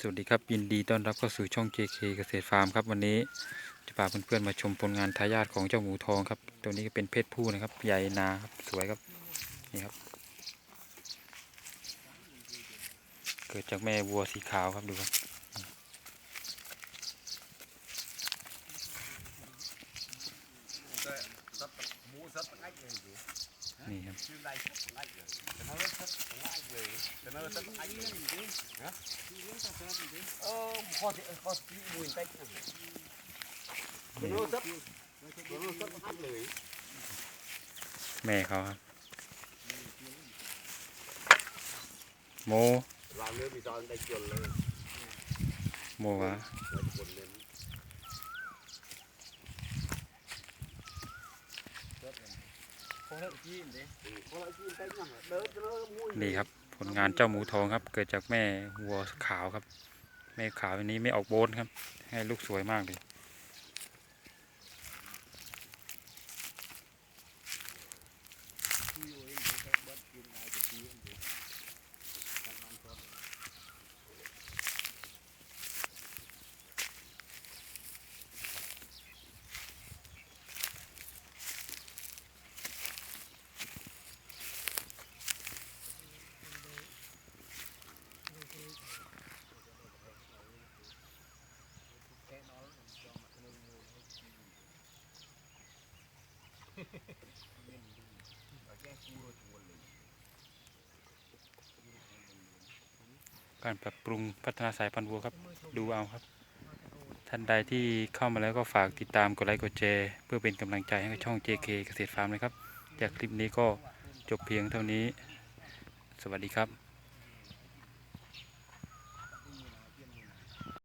สวัสดีครับยินดีต้อนรับเข้าสู่ช่อง JK เกษตรฟาร์มครับวันนี้จะพาเพื่อนๆมาชมผลงานทายาทของเจ้าหมูทองครับ ตัวนี้ก็เป็นเพศผู้นะครับ ใหญ่นาครับสวยครับนี่ครับ เกิดจากแม่วัวสีขาวครับดูครับนี่ครับ แต่ถ้าว่าสับตะไคร้เลยแต่ถ้าว่าสับตะไคร้เลยนะเออข้อที่ข้อที่บุญไปแต่ถ้าว่าสับแต่ถ้าว่าสับตะไคร้เลยแม่เขาครับโมเราเนื้อมีตอนได้จนเลยโมวะ เราคนเน้นคนละที่ไปยังเดินเดินมุ้ย นี่ครับผลงานเจ้าหมูทองครับ เกิดจากแม่วัวขาวครับ แม่ขาวอันนี้ไม่ออกโบนครับ ให้ลูกสวยมากเลย การปรับปรุงพัฒนาสายพันธุ์วัวครับ ดูเอาครับ ท่านใดที่เข้ามาแล้วก็ฝากติดตามกดไลค์กดแชร์เพื่อเป็นกำลังใจให้กับช่อง JK เกษตรฟาร์มนะครับ จากคลิปนี้ก็จบเพียงเท่านี้ สวัสดีครับ